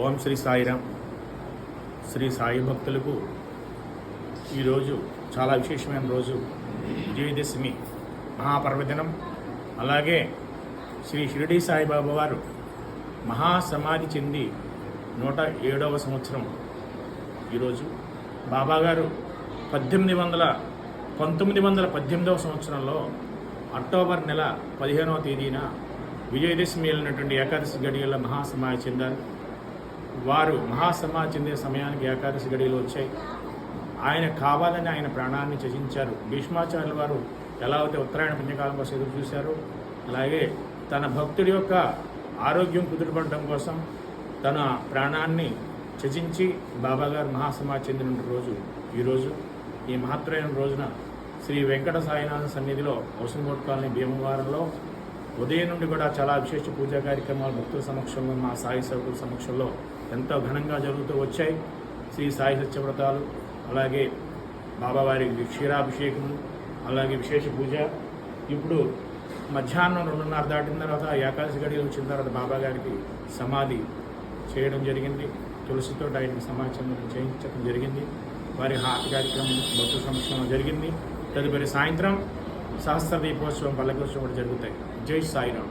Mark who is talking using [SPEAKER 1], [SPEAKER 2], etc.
[SPEAKER 1] ఓం శ్రీ సాయిరామ్ శ్రీ సాయి భక్తులకు ఈరోజు చాలా విశేషమైన రోజు. విజయదశమి మహాపర్వదినం. అలాగే శ్రీ షిరిడి సాయిబాబా వారు మహాసమాధి చెంది నూట ఏడవ సంవత్సరం ఈరోజు. బాబాగారు పద్దెనిమిది వందల పంతొమ్మిది వందల పద్దెనిమిదవ సంవత్సరంలో అక్టోబర్ నెల పదిహేనవ తేదీన విజయదశమి వెళ్ళినటువంటి ఏకాదశి గడియల్లో మహాసమాధి చెందారు. వారు మహాసమా చెందే సమయానికి ఏకాదశి గడియలు వచ్చాయి. ఆయన కావాలని ఆయన ప్రాణాన్ని త్యజించారు. భీష్మాచార్యులు వారు ఎలా అయితే ఉత్తరాయణ పుణ్యకాలం కోసం ఎదురు చూశారు. అలాగే తన భక్తుడి యొక్క ఆరోగ్యం కుదుటపడటం కోసం తన ప్రాణాన్ని త్యజించి బాబాగారు మహాసమా చెందిన రోజు. ఈరోజు ఈ మహత్తరమైన రోజున శ్రీ వెంకట సాయినాథ సన్నిధిలో అవసరమోట్ కాలనీ భీమవరంలో ఉదయం నుండి కూడా చాలా విశేష పూజా కార్యక్రమాలు భక్తుల సమక్షంలో మా సాయి సేవకుల సమక్షంలో ఎంతో ఘనంగా జరుగుతూ వచ్చాయి. శ్రీ సాయి సత్యవ్రతాలు అలాగే బాబావారి క్షీరాభిషేకము అలాగే విశేష పూజ. ఇప్పుడు మధ్యాహ్నం రెండున్నర దాటిన తర్వాత ఏకాదశి గడియలు వచ్చిన తర్వాత బాబా గారికి సమాధి చేయడం జరిగింది. తులసితో ఆయనకి సమాచారం చేయించడం జరిగింది. వారి హార్ట్ కార్యక్రమం భక్తుల సమక్షంలో జరిగింది. తదుపరి సాయంత్రం సహస్ర దీపోత్సవం పల్లకోత్సవం కూడా జరుగుతాయి. జై సాయిరామ్.